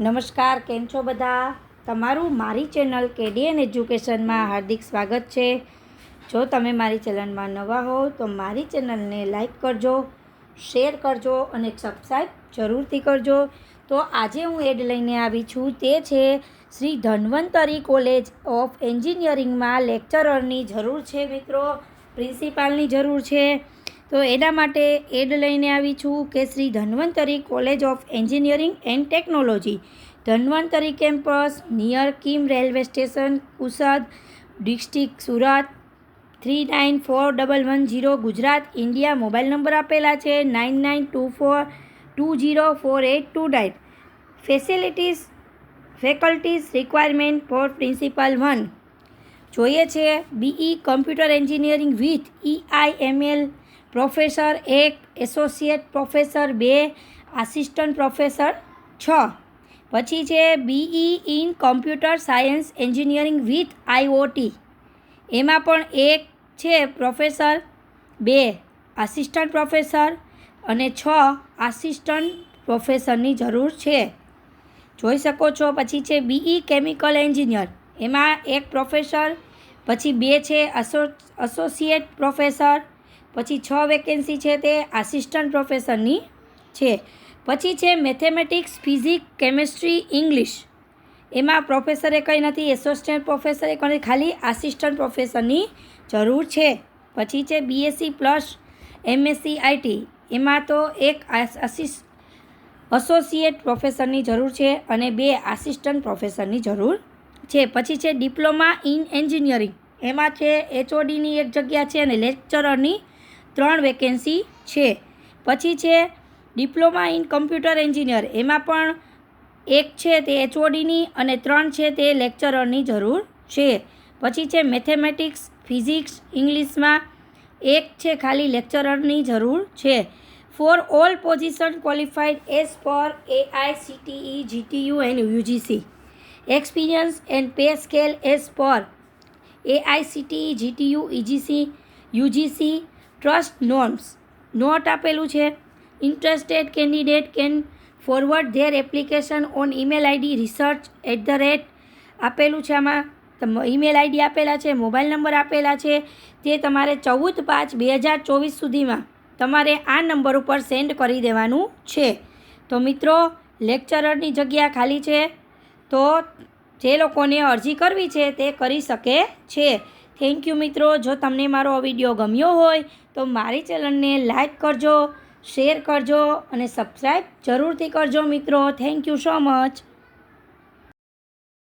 નમસ્કાર, કેમ છો બધા? તમારું મારી ચેનલ કેડીએન એજ્યુકેશનમાં હાર્દિક સ્વાગત છે. જો તમે મારી ચેનલમાં નવા હો, તો મારી ચેનલને લાઈક કરજો, શેર કરજો અને સબસ્ક્રાઈબ જરૂરથી કરજો. તો આજે હું એડ લઈને આવી છું, તે છે શ્રી ધન્વંતરી કોલેજ ઓફ એન્જિનિયરિંગમાં લેક્ચરરની જરૂર છે મિત્રો, પ્રિન્સિપાલની જરૂર છે. તો એના માટે એડ લઈને આવી છું કે Shri Dhanvantari college of engineering and technology. Dhanvantari campus near Kim railway station, Kusad, district Surat, three nine four double one zero Gujarat, India, mobile number આપેલા છે nine nine two four two zero four eight two nine facilities faculties requirement for principal one. જોઈએ છે BE computer engineering with AIML professor એક, associate professor બે, assistant professor છ. પછી છે BE in computer science engineering with IoT એમાં પણ એક છે પ્રોફેસર, બે આસિસ્ટન્ટ પ્રોફેસર અને છ આસિસ્ટન્ટ પ્રોફેસરની જરૂર છે. જોઈ શકો છો, પછી છે બીઈ કેમિકલ એન્જિનિયર એમાં એક પ્રોફેસર, પછી બે છે અસો એસોસિએટ પ્રોફેસર પછી છ વેકેન્સી છે તે આસિસ્ટન્ટ પ્રોફેસરની છે. પછી છે મેથેમેટિક્સ ફિઝિક્સ કેમેસ્ટ્રી ઇંગ્લિશ એમાં પ્રોફેસરે કંઈ નથી એસોસિએટ પ્રોફેસરે કંઈ ખાલી આસિસ્ટન્ટ પ્રોફેસરની જરૂર છે. પછી છે બીએસસી પ્લસ એમએસસી આઈટી એમાં તો એક આસિસ એસોસિએટ પ્રોફેસરની જરૂર છે અને બે આસિસ્ટન્ટ પ્રોફેસરની જરૂર છે. પછી છે ડિપ્લોમા ઇન એન્જિનિયરિંગ એમાં છે એચઓડીની એક જગ્યા છે અને લેક્ચરરની ત્રણ વેકેન્સી છે. પછી છે ડિપ્લોમા ઇન કમ્પ્યુટર એન્જિનિયર એમાં પણ એક છે તે એચઓડીની અને ત્રણ છે તે લેક્ચરરની જરૂર છે. પછી છે મેથેમેટિક્સ ફિઝિક્સ ઇંગ્લિશમાં એક છે ખાલી લેક્ચરરની જરૂર છે. For all position qualified as per AICTE GTU and UGC experience and pay scale as per AICTE GTU EGC UGC trust norms note આપેલું છે. Interested candidate can forward their application on email ID research at the rate આપેલું છે આમાં. Email ID આપેલા છે mobile number આપેલા છે. તે તમારે ચૌદ પાંચ બે હજાર ચોવીસ સુધીમાં તમારે આ નંબર ઉપર સેન્ડ કરી દેવાનું છે. તો મિત્રો લેક્ચરરની જગ્યા ખાલી છે. તો જે લોકોને અરજી કરવી છે તે કરી શકે છે. થેન્ક યુ મિત્રો. જો તમને મારો આ વીડિયો ગમ્યો હોય, તો મારી ચેનલને લાઇક કરજો શેર કરજો અને સબસ્ક્રાઈબ જરૂરથી કરજો, મિત્રો. Thank you so much